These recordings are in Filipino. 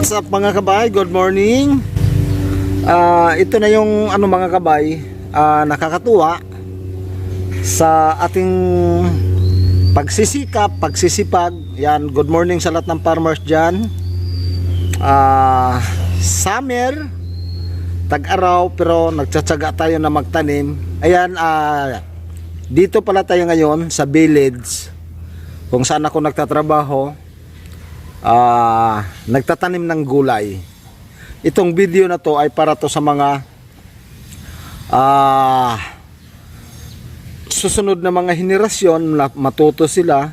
What's up mga kabay? Good morning. Ah, ito na yung ano mga kabay, ah, nakakatuwa sa ating pagsisikap, pagsisipag. Yan, good morning sa lahat ng farmers diyan. Ah, summer, tag-araw pero nagtsatsaga tayo na magtanim. Ayan, ah, dito pala tayo ngayon sa village kung saan ako nagtatrabaho ah nagtatanim ng gulay. Itong video na to ay para to sa mga ah susunod na mga henerasyon matuto sila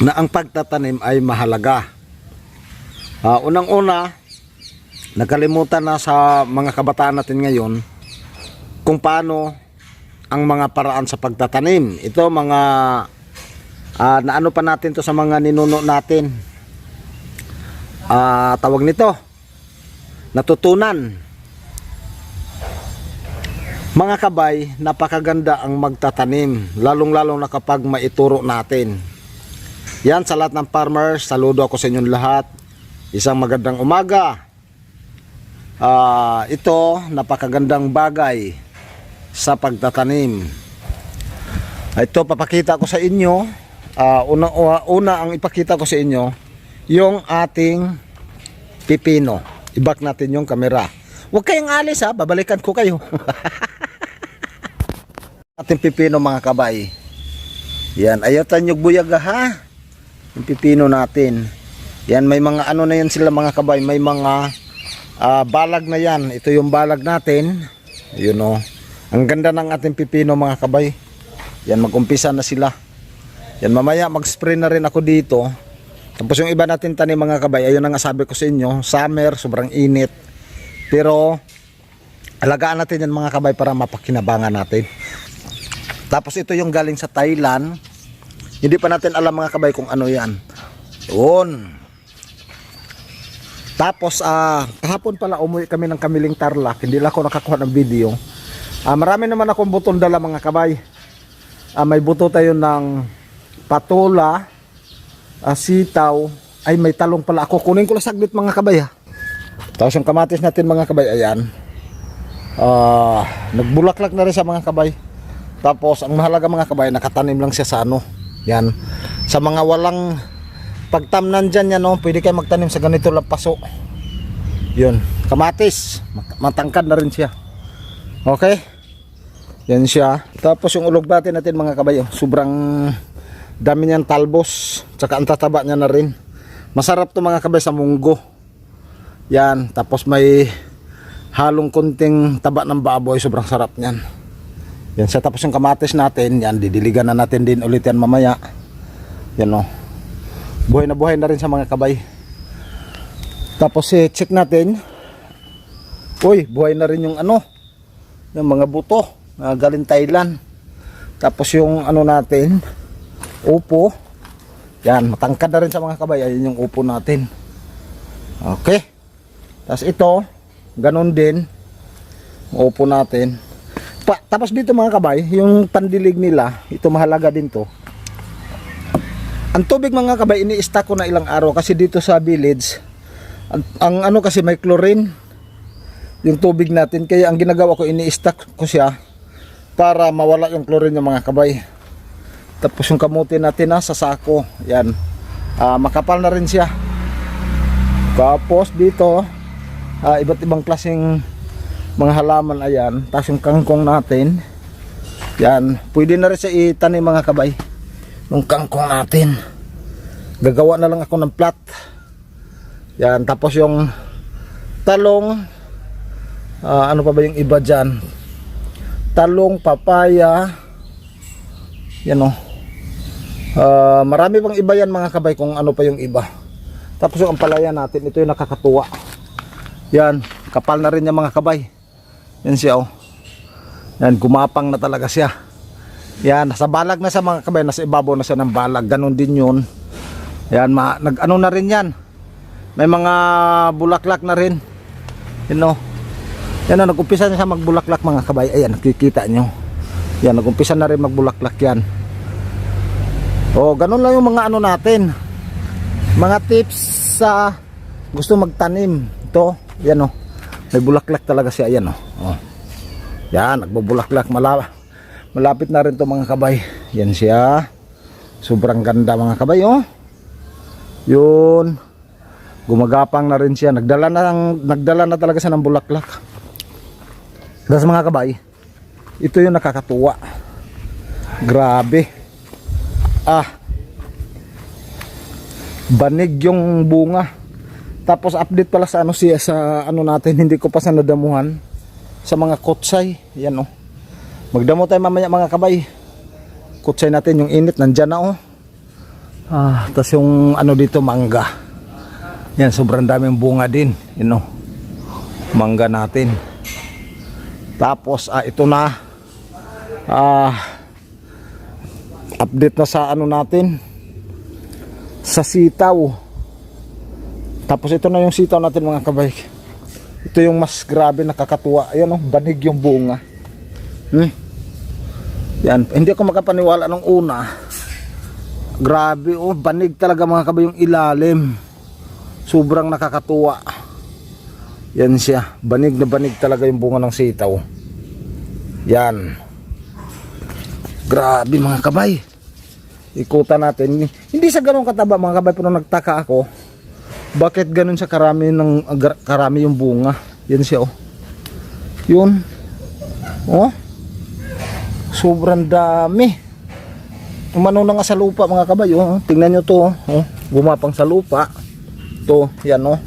na ang pagtatanim ay mahalaga. Ah, unang-una, nakalimutan na sa mga kabataan natin ngayon kung paano ang mga paraan sa pagtatanim. Ito mga Ah, naano pa natin to sa mga ninuno natin. Ah, tawag nito. Natutunan. Mga kabay, napakaganda ang magtatanim, lalong-lalo na kapag maituro natin. Yan sa lahat ng farmers, saludo ako sa inyong lahat. Isang magandang umaga. Ah, ito napakagandang bagay sa pagtatanim. Ito papakita ko sa inyo Ah, una, una, una ang ipakita ko sa inyo yung ating pipino. Ibak natin yung kamera. Huwag kayong alis ha, babalikan ko kayo. ating pipino mga kabay. Yan, ayatan yung buyaga ha. Yung pipino natin. Yan, may mga ano na yan sila mga kabay. May mga ah, balag na yan. Ito yung balag natin. Yun o. Ang ganda ng ating pipino mga kabay. Yan, mag-umpisa na sila. Yan mamaya mag-spray na rin ako dito. Tapos yung iba natin tanim mga kabay, ayun ang sabi ko sa inyo, summer, sobrang init. Pero alagaan natin yan mga kabay para mapakinabangan natin. Tapos ito yung galing sa Thailand. Hindi pa natin alam mga kabay kung ano yan. Yun. Tapos ah kahapon pala umuwi kami ng Kamiling Tarlac. Hindi lang ako nakakuha ng video. Ah, marami naman akong butong dala mga kabay. Ah, may buto tayo ng patola, ah, sitaw, ay may talong pala ako. Kunin ko lang saglit mga kabay ha. Tapos yung kamatis natin mga kabay, ayan. Ah, nagbulaklak na rin sa mga kabay. Tapos ang mahalaga mga kabay, nakatanim lang siya sa ano. Yan. Sa mga walang pagtamnan dyan yan, no, pwede kayo magtanim sa ganito lang paso. Yun. Kamatis. Mat- Matangkad na rin siya. Okay? Yan siya. Tapos yung ulog natin natin mga kabay, oh, sobrang dami niyan talbos. Tsaka ang tataba niya na rin. Masarap to mga kabay sa munggo. Yan. Tapos may halong konting taba ng baboy. Sobrang sarap niyan. Yan siya. Tapos yung kamatis natin, yan, didiligan na natin din ulit yan mamaya. Yan o. Buhay na buhay na rin sa mga kabay. Tapos eh, check natin. Uy, buhay na rin yung ano, yung mga buto na galing Thailand. Tapos yung ano natin, upo. Yan, matangkad na rin sa mga kabay. Ayun yung upo natin. Okay. Tapos ito, ganun din. Upo natin. Pa, tapos dito mga kabay, yung pandilig nila, ito mahalaga din to. Ang tubig mga kabay, ini-stack ko na ilang araw kasi dito sa village, ang, ang ano kasi may chlorine yung tubig natin. Kaya ang ginagawa ko, ini-stack ko siya para mawala yung chlorine ng mga kabay. Tapos yung kamuti natin na sa sako, yan. Ah, makapal na rin siya. Tapos dito, ah, iba't ibang klaseng mga halaman ayan. Tapos yung kangkong natin, yan. Pwede na rin siya itanim mga kabay. Yung kangkong natin. Gagawa na lang ako ng plat. Yan. Tapos yung talong, Ah, ano pa ba yung iba dyan? Talong, papaya. Yan o. Ah, marami pang iba yan mga kabay kung ano pa yung iba. Tapos yung ampalaya natin, ito yung nakakatuwa. Yan, kapal na rin yung mga kabay. Yan siya o. Yan, gumapang na talaga siya. Yan, nasa balag na sa mga kabay, nasa ibabaw na siya ng balag. Ganon din yun. Yan, ma, nag ano na rin yan. May mga bulaklak na rin. Yan o. Yan na, nag-umpisa na siya magbulaklak mga kabay. Ayan, nakikita nyo. Yan, nag-umpisa na rin magbulaklak yan. O, ganun lang yung mga ano natin. Mga tips sa gusto magtanim. Ito, yan oh. May bulaklak talaga siya, yan oh. oh. Yan, nagbubulaklak. Malapit, malapit na rin to mga kabay. Yan siya. Sobrang ganda mga kabay oh. Yun. Gumagapang na rin siya. Nagdala na, nagdala na talaga siya ng bulaklak. Tapos mga kabay, ito yung nakakatuwa. Grabe. Ah. Banig yung bunga. Tapos update pala sa ano siya sa ano natin, hindi ko pa sa nadamuhan sa mga kotsay. Yan oh. Magdamo tayo mamaya mga kabay. Kotsay natin yung init nandyan na oh. Ah, tapos yung ano dito mangga. Yan sobrang daming bunga din, you know. Mangga natin. Tapos ah, ito na ah update na sa ano natin sa sitaw. Tapos ito na yung sitaw natin mga kabay. Ito yung mas grabe nakakatuwa. Ayan oh, banig yung bunga. Hmm. Yan, hindi ako makapaniwala nung una. Grabe oh, banig talaga mga kabay yung ilalim. Sobrang nakakatuwa. Yan siya, banig na banig talaga yung bunga ng sitaw. Yan. Grabe mga kabay. Ikutan natin. Hindi sa ganun kataba mga kabay pero nagtaka ako. Bakit ganun sa karami ng agar- karami yung bunga? Yan siya oh. Yun. Oh. Sobrang dami. Umano na nga sa lupa mga kabay oh. Tingnan nyo to oh. oh. Gumapang sa lupa. To, yan oh.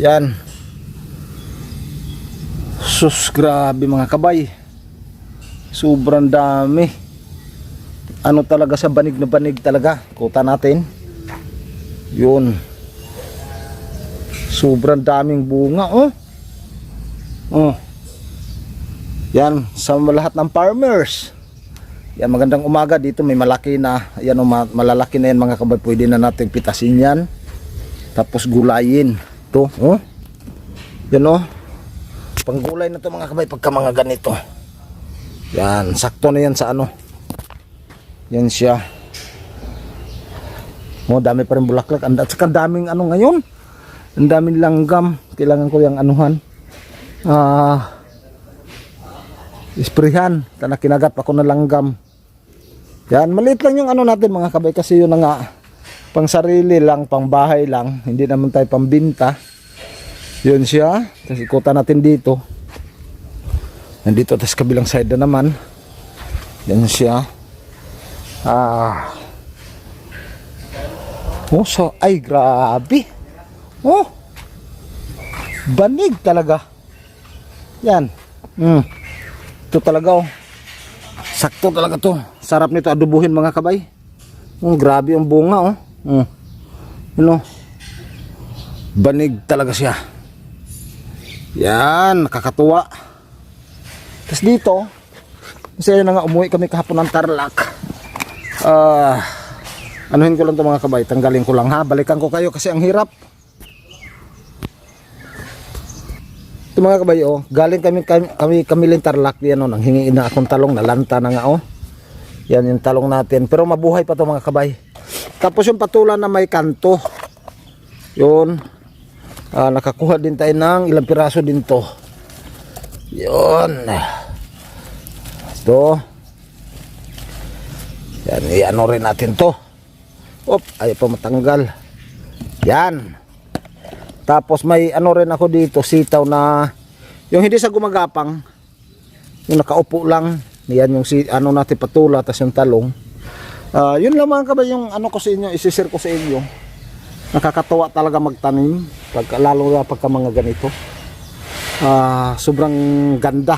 Yan. Sus, grabe mga kabay. Sobrang dami. Ano talaga sa banig na banig talaga. Kuta natin. Yun. Sobrang daming bunga, oh. Oh. Yan, sa lahat ng farmers. Yan, magandang umaga dito. May malaki na, yan, oh, ma- malalaki na yan mga kabay. Pwede na natin pitasin yan. Tapos gulayin. To, oh. Yan, oh. Panggulay na to mga kabay pagka mga ganito. Yan, sakto na yan sa ano. Yan siya. Oh, dami pa rin bulaklak. Ang saka daming ano ngayon. Ang daming langgam. Kailangan ko yung anuhan. Ah, isprihan. Tana kinagat ako ng langgam. Yan, maliit lang yung ano natin mga kabay kasi yun na nga pang sarili lang, pang bahay lang. Hindi naman tayo pambinta. Yun siya. Tapos ikutan natin dito. Nandito tapos kabilang side na naman. Yan siya. Ah. Oh, so, ay grabe. Oh. Banig talaga. Yan. Mm. Ito talaga oh. Sakto talaga to. Sarap nito adubuhin mga kabay. Oh, grabe ang bunga oh. Mm. Ano? Banig talaga siya. Yan, nakakatuwa. Tapos dito, kasi na nga umuwi kami kahapon ng Tarlac. Ah, anuhin ko lang to mga kabay, tanggalin ko lang ha. Balikan ko kayo kasi ang hirap. Ito mga kabay oh, galing kami kami kami, kami lang Tarlac yan oh, nang hingi na akong talong nalanta na nga oh. Yan yung talong natin, pero mabuhay pa to mga kabay. Tapos yung patulan na may kanto. Yun. Ah, nakakuha din tayo ng ilang piraso din to. Yun. Ito. Yan, i-ano rin natin to. Op, ayaw pa matanggal. Yan. Tapos may ano rin ako dito, sitaw na yung hindi sa gumagapang, yung nakaupo lang. Yan yung si, ano natin patula, tas yung talong. Ah, yun lang mga kabay yung ano ko sa inyo, isisir ko sa inyo. Nakakatuwa talaga magtanim, pag, lalo na pagka mga ganito. Ah, sobrang ganda.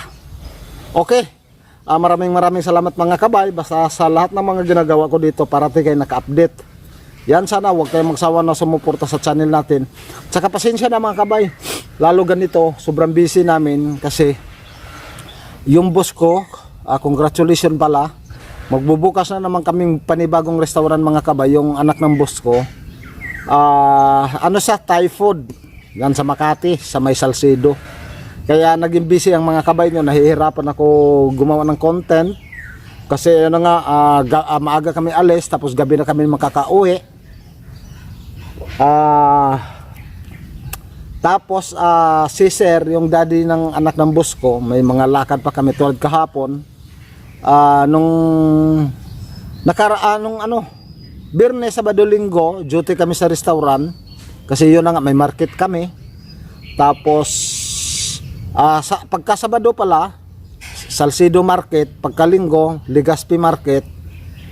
Okay. Ah, maraming maraming salamat mga kabay basta sa lahat ng mga ginagawa ko dito para kayo naka-update. Yan sana huwag kayong magsawa na sumuporta sa channel natin. Tsaka pasensya na mga kabay. Lalo ganito, sobrang busy namin kasi yung boss ko, ah, congratulations pala. Magbubukas na naman kaming panibagong restaurant mga kabay, yung anak ng boss ko. Ah, ano sa Thai food. Yan sa Makati, sa May Salcedo. Kaya naging busy ang mga kabay nyo, nahihirapan ako gumawa ng content. Kasi ano nga, ah, ga- ah, maaga kami alis, tapos gabi na kami makakauwi. Ah tapos ah si Sir, yung daddy ng anak ng boss ko, may mga lakad pa kami tulad kahapon. Ah nung nakaraan nung ano, Biyernes, Sabado, Linggo, duty kami sa restaurant kasi yun na nga may market kami. Tapos ah sa pagkasabado pala, Salcido Market, pagkalinggo, Legazpi Market.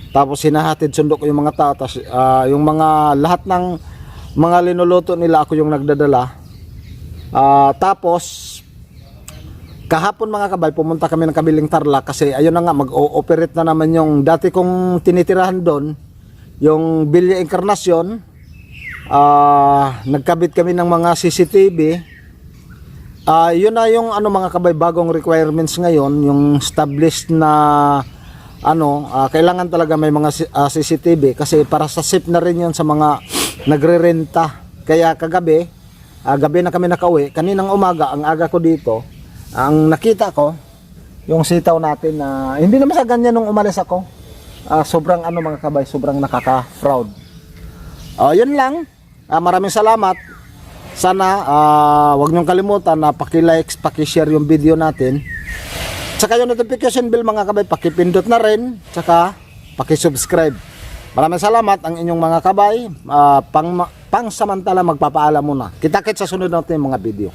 Tapos hinahatid sundok yung mga tao, tapos, ah, yung mga lahat ng mga linuluto nila ako yung nagdadala. Ah, tapos kahapon mga kabay pumunta kami ng Kabiling Tarlac kasi ayun na nga mag-ooperate na naman yung dati kong tinitirahan doon yung Bilya Encarnacion ah nagkabit kami ng mga CCTV ah yun na yung ano mga kabay bagong requirements ngayon yung established na ano ah, kailangan talaga may mga si- ah, CCTV kasi para sa safe na rin yun sa mga nagrerenta kaya kagabi Ah, gabi na kami nakauwi. Kaninang umaga, ang aga ko dito, ang nakita ko, yung sitaw natin na, hindi naman sa ganyan nung umalis ako. Ah, sobrang ano mga kabay, sobrang nakaka-proud. Ah, yun lang. Ah, maraming salamat. Sana, ah, wag niyong kalimutan na paki-like, paki-share yung video natin. Tsaka yung notification bell mga kabay, pakipindot na rin. Tsaka, paki-subscribe. Maraming salamat ang inyong mga kabay. Ah, pang, pang samantala magpapaalam muna. Kita-kit sa sunod natin mga video.